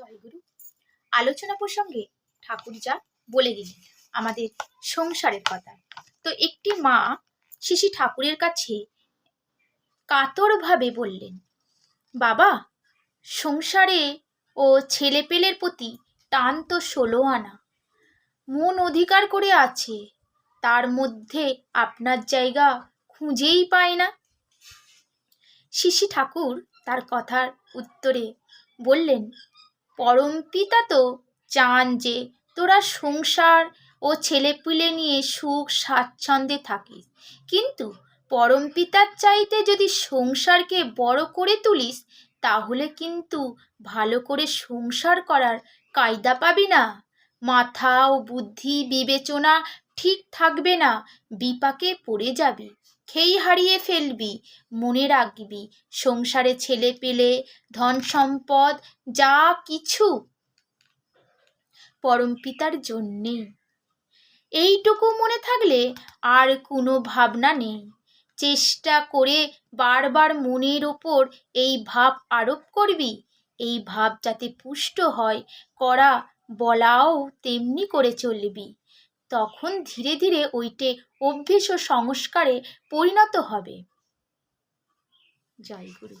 জয়গুরু আলোচনা প্রসঙ্গে ঠাকুর যা বলে গেলেন আমাদের সংসারের কথা। তো একটি মা শিশি ঠাকুরের কাছে কাতরভাবে বললেন, বাবা, সংসারে ও ছেলেপেলের প্রতি টান তো ষোলো আনা। মন অধিকার করে আছে, তার মধ্যে আপনার জায়গা খুঁজেই পায় না। শিশি ঠাকুর তার কথার উত্তরে বললেন পরম পিতা তো চান যে তোরা সংসার ও ছেলেপুলে নিয়ে সুখ স্বাচ্ছন্দ্যে থাকিস। কিন্তু পরম পিতার চাইতে যদি সংসারকে বড় করে তুলিস, তাহলে কিন্তু ভালো করে সংসার করার কায়দা পাবি না। মাথা ও বুদ্ধি বিবেচনা ঠিক থাকবে না। বিপাকে পড়ে যাবি, খেই হারিয়ে ফেলবি, মনে রাখবি, সংসারে ছেলে পেলে, ধন সম্পদ, যা কিছু পরম পিতার জন্যে। এইটুকু মনে থাকলে আর কোনো ভাবনা নেই। চেষ্টা করে বারবার মনের ওপর এই ভাব আরোপ করবি, এই ভাব যাতে পুষ্ট হয়, করা বলাও তেমনি করে চলবি। তখন ধীরে ধীরে ওইটে অভ্যেস ও সংস্কারে পরিণত হবে। জয় গুরু।